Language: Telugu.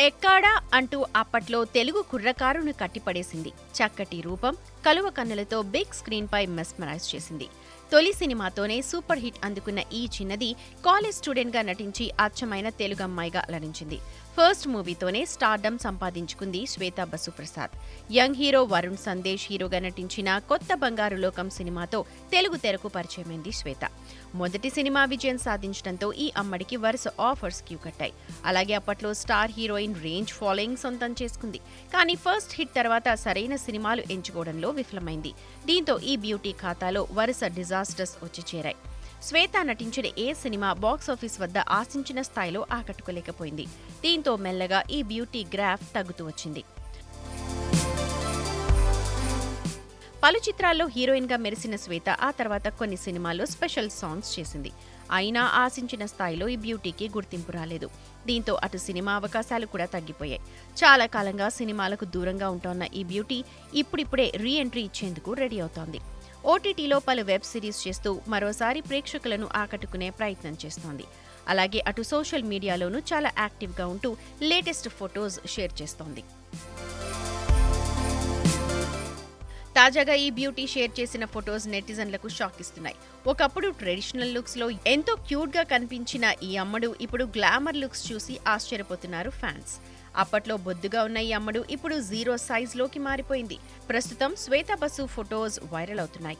ఎక్కాడా అంటూ అప్పట్లో తెలుగు కుర్రకారును కట్టిపడేసింది. చక్కటి రూపం కలువ కన్నులతో బిగ్ స్క్రీన్ పై మెస్మరైజ్ చేసింది. తొలి సినిమాతోనే సూపర్ హిట్ అందుకున్న ఈ చిన్నది కాలేజ్ స్టూడెంట్గా నటించి అచ్చమైన తెలుగు అమ్మాయిగా అలరించింది. ఫస్ట్ మూవీతోనే స్టార్డమ్ సంపాదించుకుంది శ్వేతా బసు ప్రసాద్ యంగ్ హీరో వరుణ్ సందేశ్ హీరోగా నటించిన కొత్త బంగారు లోకం సినిమాతో తెలుగు తెరకు పరిచయమైంది శ్వేత. మొదటి సినిమా విజయం సాధించడంతో ఈ అమ్మడికి వరుస ఆఫర్స్ క్యూ కట్టాయి. అలాగే అప్పట్లో స్టార్ హీరోయిన్ రేంజ్ ఫాలోయింగ్ సొంతం చేసుకుంది. కానీ ఫస్ట్ హిట్ తర్వాత సరైన సినిమాలు ఎంచుకోవడంలో విఫలమైంది. దీంతో ఈ బ్యూటీ ఖాతాలో వరుస డిజాస్టర్స్ వచ్చి చేరాయి. శ్వేత నటించిన ఏ సినిమా బాక్స్ ఆఫీస్ వద్ద ఆశించిన స్థాయిలో ఆకట్టుకోలేకపోయింది. దీంతో మెల్లగా ఈ బ్యూటీ గ్రాఫ్ తగ్గుతూ వచ్చింది. పలు చిత్రాల్లో హీరోయిన్గా మెరిసిన శ్వేత ఆ తర్వాత కొన్ని సినిమాల్లో స్పెషల్ సాంగ్స్ చేసింది. అయినా ఆశించిన స్థాయిలో ఈ బ్యూటీకి గుర్తింపు రాలేదు. దీంతో అటు సినిమా అవకాశాలు కూడా తగ్గిపోయాయి. చాలా కాలంగా సినిమాలకు దూరంగా ఉంటోన్న ఈ బ్యూటీ ఇప్పుడిప్పుడే రీ ఎంట్రీ ఇచ్చేందుకు రెడీ అవుతోంది. ఓటీటీలో పలు వెబ్ సిరీస్ చేస్తూ మరోసారి ప్రేక్షకులను ఆకట్టుకునే ప్రయత్నం చేస్తోంది. అలాగే అటు సోషల్ మీడియాలోనూ చాలా యాక్టివ్గా ఉంటూ లేటెస్ట్ ఫొటోస్ షేర్ చేస్తోంది. తాజాగా ఈ బ్యూటీ షేర్ చేసిన ఫొటోస్ నెటిజన్లకు షాక్ ఇస్తున్నాయి. ఒకప్పుడు ట్రెడిషనల్ లుక్స్లో ఎంతో క్యూట్గా కనిపించిన ఈ అమ్మడు ఇప్పుడు గ్లామర్ లుక్స్ చూసి ఆశ్చర్యపోతున్నారు ఫ్యాన్స్. అప్పట్లో బొద్దుగా ఉన్న ఈ అమ్మడు ఇప్పుడు జీరో సైజ్లోకి మారిపోయింది. ప్రస్తుతం శ్వేత బసు ఫొటోస్ వైరల్ అవుతున్నాయి.